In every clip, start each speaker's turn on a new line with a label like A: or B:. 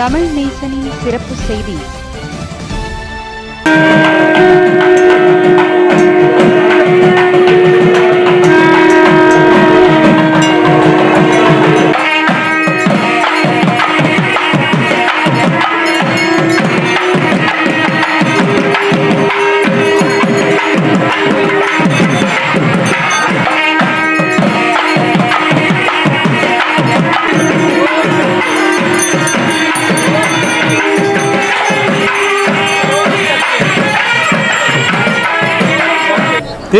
A: தமிழ் நேசனின் சிறப்பு செய்தி.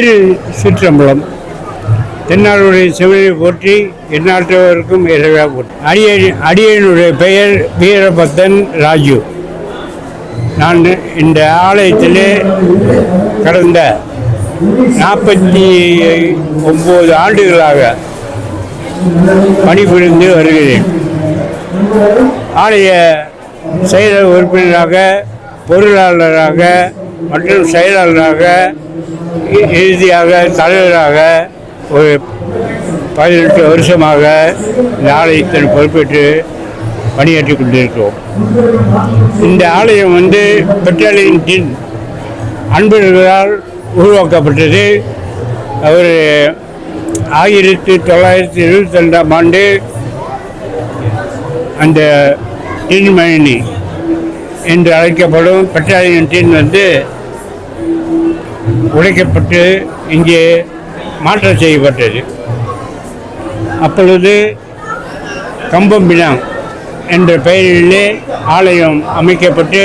B: திரு சிற்றம்பலம். தென்னாடுடைய செவிலை போற்றி எந்நாட்டவருக்கும் இறைவா போற்றி. அடிய அடியனுடைய பெயர் வீரபத்தன் ராஜு. நான் இந்த ஆலயத்திலே கடந்த நாற்பத்தி ஒம்பது ஆண்டுகளாக பணிபுரிந்து வருகிறேன். ஆலய செயலர் உறுப்பினராக பொருளாளராக மற்றும் செயலாளராக இறுதியாக தலைவராக ஒரு பதினெட்டு வருஷமாக இந்த ஆலயத்தின் பொறுப்பேற்று பணியாற்றி கொண்டிருக்கிறோம். இந்த ஆலயம் வந்து பெட்ரோலியத்தின் அன்பர்களால் உருவாக்கப்பட்டது. அவர் ஆயிரத்தி தொள்ளாயிரத்தி எழுபத்தி ரெண்டாம் ஆண்டு அந்த டின்மணி என்று அழைக்கப்படும் பெட்ரோலியம் டின் வந்து உடைக்கப்பட்டு இங்கே மாற்றம் செய்யப்பட்டது. அப்பொழுது கம்பம்பினாங் என்ற பெயரிலே ஆலயம் அமைக்கப்பட்டு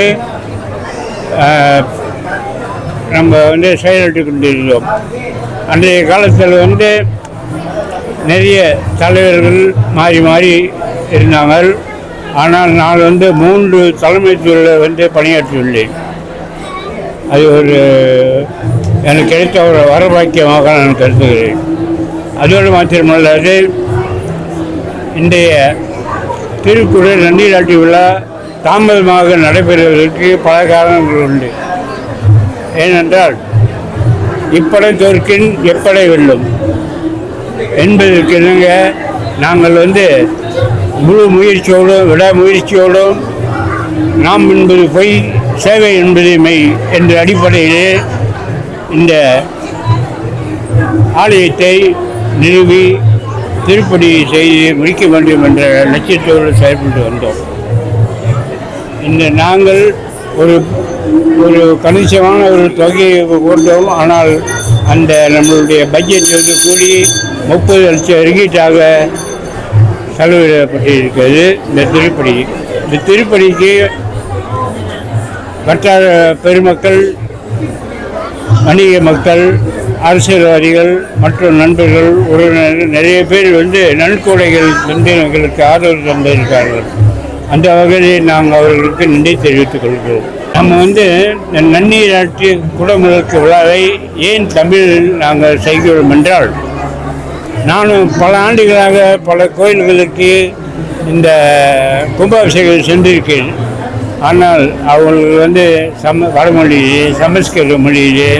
B: நம்ம வந்து செயலிட்டு கொண்டிருந்தோம். அன்றைய காலத்தில் வந்து நிறைய தலைவர்கள் மாறி மாறி இருந்தாங்க ஆனால் நான் வந்து மூன்று தலைமைத்துறையில் வந்து பணியாற்றியுள்ளேன். அது ஒரு எனக்கு கிடைத்த ஒரு வரபாக்கியமாக நான் கருதுகிறேன். அதோடு மாத்திரமல்லாது இன்றைய திருக்குறள் நன்னீராட்டி விழா தாமதமாக நடைபெறுவதற்கு பல காரணங்கள் உண்டு. ஏனென்றால் இப்படை தோற்கின் எப்படை வெல்லும்? என்பதற்கு இணங்க நாங்கள் வந்து முழு முயற்சியோடும் விடாமுயற்சியோடும் நாம் என்பது பொய் சேவை என்பது மெய் என்ற அடிப்படையிலே இந்த ஆலயத்தை நிறுவி திருப்பணி செய்து முடிக்க வேண்டும் என்ற லட்சியத்தோடு செயல்பட்டு வந்தோம். இந்த நாங்கள் ஒரு ஒரு கணிசமான ஒரு தொகையை கொண்டோம் ஆனால் அந்த நம்மளுடைய பட்ஜெட் வந்து கூடி முப்பது லட்சம் ரிங்கீட்டாக செலவிடப்பட்டிருக்கிறது. இந்த திருப்பணி. இந்த திருப்பணிக்கு வட்டார பெருமக்கள் வணிக மக்கள் அரசியல்வாதிகள் மற்றும் நண்பர்கள் உறவினர்கள் நிறைய பேர் வந்து நன்கொடைகள் வந்து எங்களுக்கு ஆதரவு தந்திருக்கார்கள் அந்த வகையில் நாங்கள் அவர்களுக்கு நன்றி தெரிவித்துக் கொள்கிறோம். நம்ம வந்து இந்த நன்னீராட்சி குடமுழுக்கு விழாவை ஏன் தமிழில் நாங்கள் செய்கிறோம் என்றால் நானும் பல ஆண்டுகளாக பல கோயில்களுக்கு இந்த கும்பாபிஷேகம் சென்றிருக்கேன். ஆனால் அவர்கள் வந்து சம வடமொழியிலே சமஸ்கிருத மொழியிலே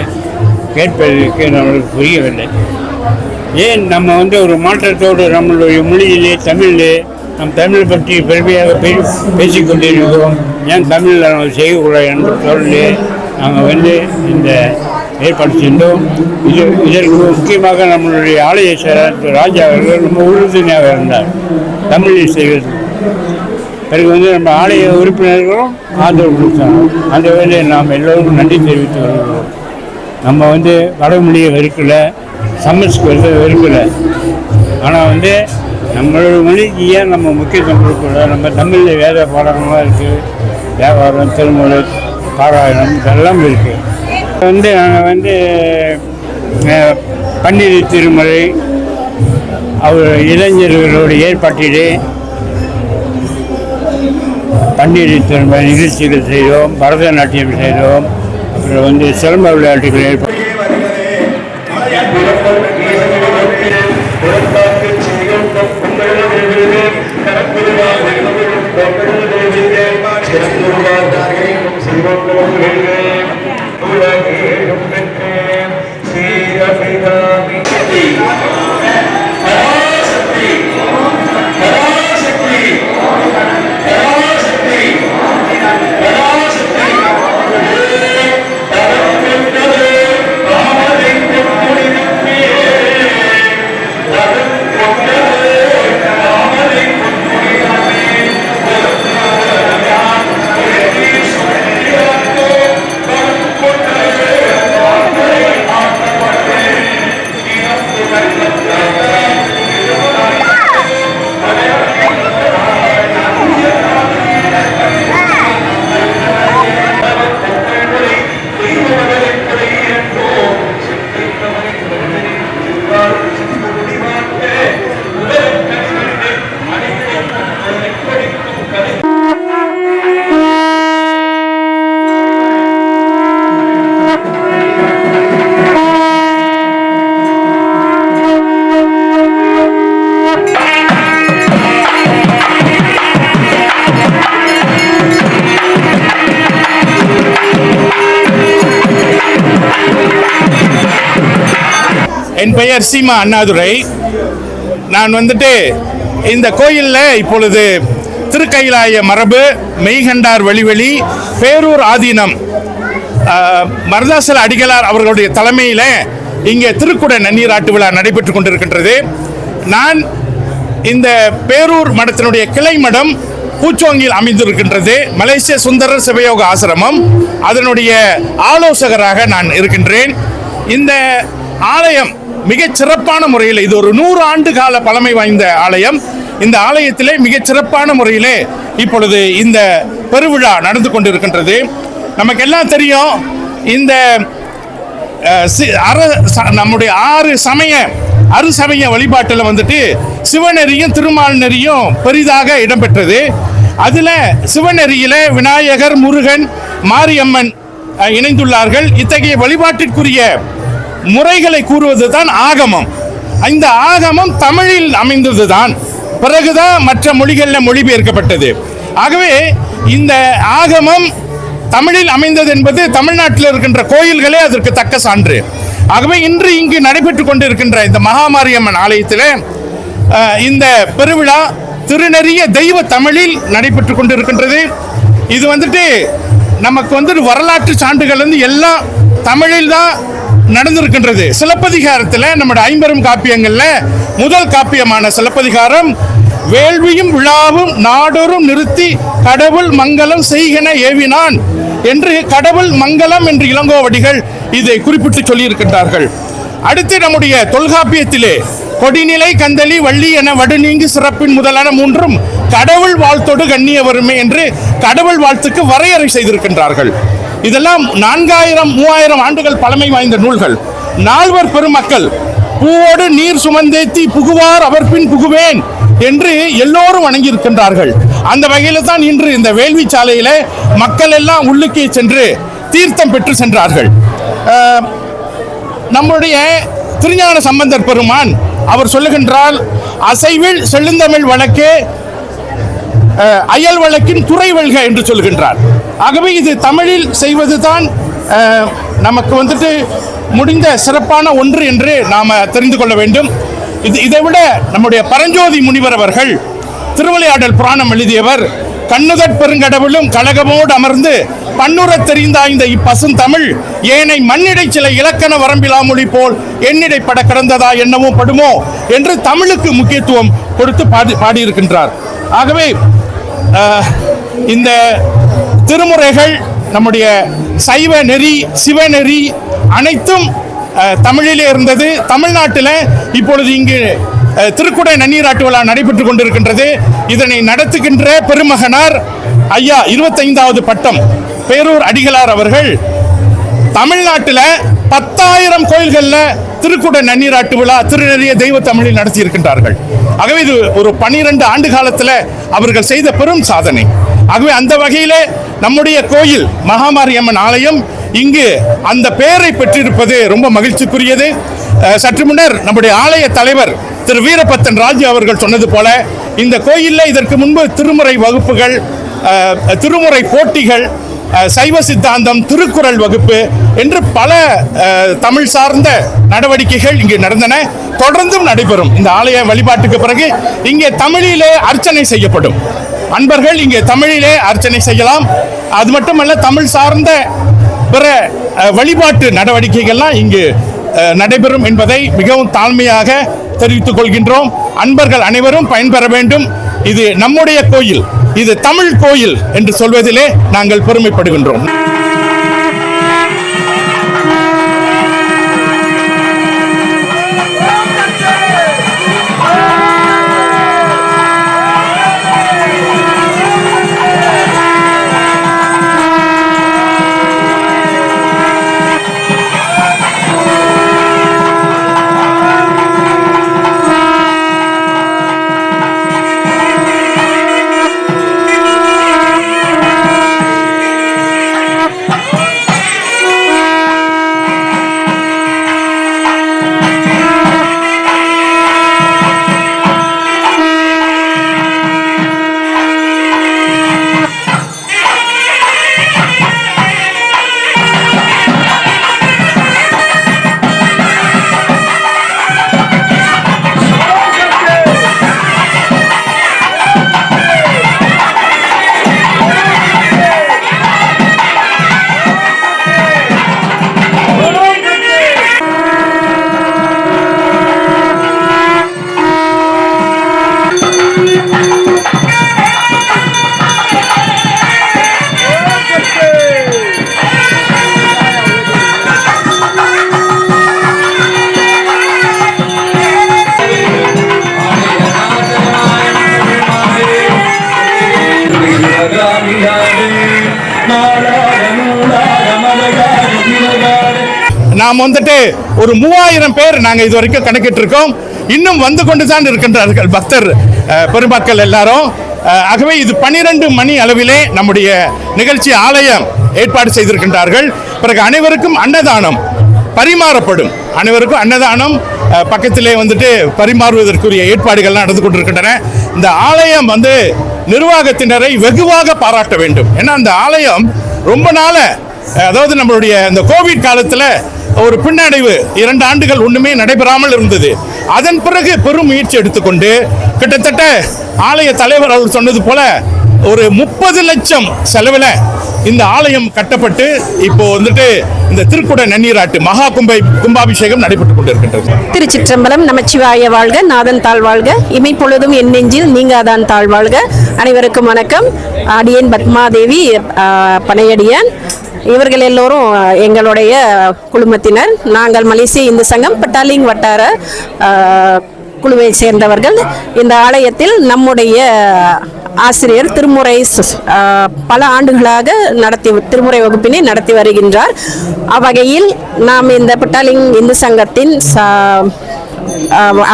B: கேட்பதற்கு நம்மளுக்கு புரியவில்லை. ஏன் நம்ம வந்து ஒரு மாற்றத்தோடு நம்மளுடைய மொழியிலே தமிழிலே நம் தமிழ் பற்றி பெருமையாக பேசி கொண்டிருக்கிறோம் ஏன் தமிழில் நம்ம செய்யக்கூடாது என்ற சொல்லி நாங்கள் வந்து இந்த ஏற்பாடு சென்றோம் இது இதற்கு முக்கியமாக நம்மளுடைய ஆலய ராஜா அவர்கள் ரொம்ப உறுதுணையாக இருந்தார். தமிழில் செய்வது. பிறகு வந்து நம்ம ஆலய உறுப்பினர்களும் ஆதரவு கொடுத்தாங்க. அந்த வேலையை நாம் எல்லோருக்கும் நன்றி தெரிவித்து வருகிறோம் நம்ம வந்து வடமொழியை வெறுக்கல சமஸ்கிருதத்தை வெறுக்கலை. ஆனால் வந்து நம்மளோட மொழிக்கு ஏன் நம்ம முக்கியத்துவம் கொடுக்கல? நம்ம தமிழில் வேத பாடங்கள்லாம் இருக்குது வியாபாரம் திருமொழி பாராயணம் இதெல்லாம் இருக்குது வந்து நாங்கள் வந்து பன்னிரு திருமலை அவர் இளைஞர்களோட ஏற்பாட்டிலே பன்னீர் நிகழ்ச்சிகள் செய்தோம் பரதநாட்டியம் செய்தோம். அப்புறம் வந்து சிலம்ப விளையாட்டுகள் ஏற்ப
C: பராசக்தி பெயர் சீமா அண்ணாதுரை. நான் வந்துட்டு இந்த கோயிலில் இப்பொழுது திருக்கைலாய மரபு மெய்கண்டார் வழிவெளி பேரூர் ஆதீனம் மருதாசல அடிகளார் அவர்களுடைய தலைமையில் இங்கே திருக்குட நன்னீராட்டு விழா நடைபெற்று கொண்டிருக்கின்றது. நான் இந்த பேரூர் மடத்தினுடைய கிளை மடம் பூச்சோங்கில் அமைந்திருக்கின்றது. மலேசிய சுந்தரர் சிவயோக ஆசிரமம். அதனுடைய ஆலோசகராக நான் இருக்கின்றேன். இந்த ஆலயம் மிகச் சிறப்பான முறையில் இது ஒரு நூறு ஆண்டு கால பழமை வாய்ந்த ஆலயம். இந்த ஆலயத்திலே மிகச் சிறப்பான முறையிலே இப்பொழுது இந்த பெருவிழா நடந்து கொண்டிருக்கின்றது. நமக்கெல்லாம் தெரியும் இந்த சி- அற ச- நம்முடைய ஆறு சமய அறு சமய வழிபாட்டில் வந்துட்டு சிவநெறியும் திருமால் நெறியும் பெரிதாக இடம்பெற்றது. அதில் சிவநெறியில் விநாயகர் முருகன் மாரியம்மன் இணைந்துள்ளார்கள். இத்தகைய வழிபாட்டிற்குரிய முறைகளை கூறுவது தான் ஆகமம். இந்த ஆகமம் தமிழில் அமைந்தது தான் பிறகுதான் மற்ற மொழிகளில் மொழிபெயர்க்கப்பட்டது. ஆகவே இந்த ஆகமம் தமிழில் அமைந்தது என்பது தமிழ்நாட்டில் இருக்கின்ற கோயில்களே அதற்கு தக்க சான்று. ஆகவே இன்று இங்கு நடைபெற்றுக் கொண்டிருக்கின்ற இந்த மகாமாரியம்மன் ஆலயத்தில் இந்த பெருவிழா திருநெறிய தெய்வ தமிழில் நடைபெற்றுக் கொண்டிருக்கின்றது. இது வந்துட்டு நமக்கு வந்துட்டு வரலாற்று சான்றுகள் வந்து எல்லாம் தமிழில் தான் நடந்திருக்கின்றது. சிலப்பதிகாரத்தில் நம்முடைய ஐம்பெரும் காப்பியங்களில் முதல் காப்பியமான சிலப்பதிகாரம் வேள்வியும் விழாவும் நாடொரும் நிறுத்தி கடவுள் மங்களம் செய்கென ஏவினான் என்று கடவுள் மங்களம் என்று இளங்கோவடிகள் இதை குறிப்பிட்டு சொல்லியிருக்கின்றார்கள். அடுத்து நம்முடைய தொல்காப்பியத்திலே கொடிநிலை கந்தளி வள்ளி என வடுநீங்கு சிறப்பின் முதலான மூன்றும் கடவுள் வாழ்த்தோடு கண்ணிய வருமே என்று கடவுள் வாழ்த்துக்கு வரையறை செய்திருக்கின்றார்கள். இதெல்லாம் நான்காயிரம் மூவாயிரம் ஆண்டுகள் பழமை வாய்ந்த நூல்கள். நால்வர் பெருமக்கள் பூவோடு நீர் சுமந்தேத்தி புகுவார் அவர் பின் புகுவேன் என்று எல்லோரும் வணங்கியிருக்கின்றார்கள். அந்த வகையில் தான் இன்று இந்த வேள்வி சாலையில் மக்கள் எல்லாம் உள்ளுக்கே சென்று தீர்த்தம் பெற்று சென்றார்கள். நம்முடைய திருஞான சம்பந்தர் பெருமான் அவர் சொல்லுகின்றால் அசைவில் செழுந்தமிழ் வழக்கே அயல் வழக்கின் துறை வெல்க என்று சொல்கின்றார். ஆகவே இது தமிழில் செய்வதுதான் நமக்கு வந்துட்டு முடிந்த சிறப்பான ஒன்று என்று நாம் தெரிந்து கொள்ள வேண்டும். இது இதை விட நம்முடைய பரஞ்சோதி முனிவர் அவர்கள் திருவிளையாடல் புராணம் எழுதியவர் கண்ணுதற் பெருங்கடவுளும் கழகமோடு அமர்ந்து பன்னுறத் தெரிந்தாய்ந்த இப்பசுந்தமிழ் ஏனை மண்ணிடை சில இலக்கண வரம்பிலாமொழி போல் என்னிடை பட கிடந்ததா என்னவோ படுமோ என்று தமிழுக்கு முக்கியத்துவம் கொடுத்து பாடி பாடியிருக்கின்றார். ஆகவே இந்த திருமுறைகள் நம்முடைய சைவ நெறி சிவநெறி அனைத்தும் தமிழிலே இருந்தது. தமிழ்நாட்டில் இப்பொழுது இங்கு திருக்குடை நன்னீராட்டு விழா நடைபெற்று கொண்டிருக்கின்றது. இதனை நடத்துகின்ற பெருமகனார் ஐயா இருபத்தைந்தாவது பட்டம் பேரூர் அடிகளார் அவர்கள். தமிழ்நாட்டில் பத்தாயிரம் கோயில்களில் திருக்கூட நன்னீராட்டு விழா திருநெறிய தெய்வ தமிழில் நடத்தியிருக்கின்றார்கள். ஆகவே இது ஒரு பனிரெண்டு ஆண்டு காலத்தில் அவர்கள் செய்த பெரும் சாதனை. ஆகவே அந்த வகையிலே நம்முடைய கோயில் மகாமாரியம்மன் ஆலயம் இங்கு அந்த பெயரை பெற்றிருப்பது ரொம்ப மகிழ்ச்சிக்குரியது. சற்று முன்னர் நம்முடைய ஆலய தலைவர் திரு வீரபத்தன் ராஜு அவர்கள் சொன்னது போல இந்த கோயிலில் இதற்கு முன்பு திருமுறை வகுப்புகள் திருமுறை போட்டிகள் சைவ சித்தாந்தம் திருக்குறள் வகுப்பு என்று பல தமிழ் சார்ந்த நடவடிக்கைகள் இங்கு நடந்தன. தொடர்ந்தும் நடைபெறும். இந்த ஆலய வழிபாட்டுக்கு பிறகு இங்கே தமிழிலே அர்ச்சனை செய்யப்படும். அன்பர்கள் இங்கே தமிழிலே அர்ச்சனை செய்யலாம். அது மட்டுமல்ல தமிழ் சார்ந்த பிற வழிபாட்டு நடவடிக்கைகள்லாம் இங்கு நடைபெறும் என்பதை மிகவும் தாழ்மையாக தெரிவித்துக் கொள்கின்றோம். அன்பர்கள் அனைவரும் பயன்பெற வேண்டும். இது நம்முடைய கோயில். இது தமிழ் கோயில் என்று சொல்வதிலே நாங்கள் பெருமைப்படுகின்றோம். நாம் வந்துட்டு ஒரு மூவாயிரம் பேர் நாங்கள் இது வரைக்கும் கணக்கிட்டு இருக்கோம் இன்னும் வந்து கொண்டு தான் இருக்கின்றார்கள் பக்தர் பெருமக்கள் எல்லாரும். ஆகவே இது பனிரெண்டு மணி அளவிலே நம்முடைய நிகழ்ச்சி ஆலயம் ஏற்பாடு செய்திருக்கின்றார்கள். பிறகு அனைவருக்கும் அன்னதானம் பரிமாறப்படும். அனைவருக்கும் அன்னதானம் பக்கத்திலே வந்துட்டு பரிமாறுவதற்குரிய ஏற்பாடுகள்லாம் நடந்து கொண்டிருக்கின்றன. இந்த ஆலயம் வந்து நிர்வாகத்தினரை வெகுவாக பாராட்ட வேண்டும். ஏன்னா அந்த ஆலயம் ரொம்ப நாள அதாவது நம்மளுடைய இந்த கோவிட் காலத்தில் ஒரு பின்னடைவு இரண்டு ஆண்டுகள் ஒன்றுமே நடைபெறாமல் இருந்தது. அதன் பிறகு பெரும் முயற்சி எடுத்துக்கொண்டு கிட்டத்தட்ட ஆலய தலைவர் அவர் சொன்னது போல ஒரு முப்பது லட்சம் செலவில் இந்த ஆலயம் கட்டப்பட்டு இப்போ வந்துட்டு இந்த திருக்குட நன்னீராட்டு மகா கும்பை கும்பாபிஷேகம் நடைபெற்றுக் கொண்டிருக்கின்றது.
D: திருச்சிற்றம்பலம் நமச்சிவாய வாழ்க நாதன் தாழ் வாழ்க. இமை பொழுதும் என் நெஞ்சில் நீங்காதான் தாழ் வாழ்க. அனைவருக்கும் வணக்கம். அடியேன் பத்மாதேவி பனையடியான். இவர்கள் எல்லோரும் எங்களுடைய குழுமத்தினர். நாங்கள் மலேசிய இந்து சங்கம் பட்டாலிங் வட்டார குழுவை சேர்ந்தவர்கள். இந்த ஆலயத்தில் நம்முடைய ஆசிரியர் திருமுறை பல ஆண்டுகளாக நடத்தி திருமுறை வகுப்பினை நடத்தி வருகின்றார். அவ்வகையில் நாம் இந்த பட்டாலிங் இந்து சங்கத்தின்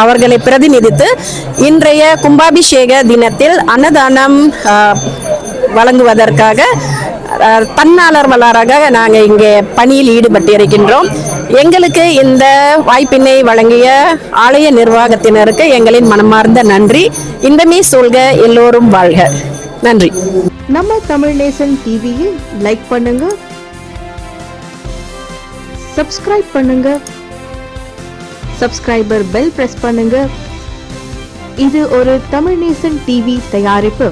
D: அவர்களை பிரதிநிதித்து இன்றைய கும்பாபிஷேக தினத்தில் அன்னதானம் வழங்குவதற்காக தன்னாளர்களாக நாங்கள் இங்கே பணியில் ஈடுபட்டு இருக்கின்றோம் எங்களுக்கு இந்த வாய்ப்பினை வழங்கிய ஆலய நிர்வாகத்தினருக்கு எங்களின் மனமார்ந்த நன்றி. இந்தமே சொல்க எல்லோரும் வாழ்க. நன்றி.
A: நம்ம தமிழ் நேசன் டிவியில் லைக் பண்ணுங்க. சப்ஸ்கிரைப் பண்ணுங்க. சப்ஸ்கிரைபர் பெல் பிரஸ் பண்ணுங்க. இது ஒரு தமிழ் நேசன் டிவி தயாரிப்பு.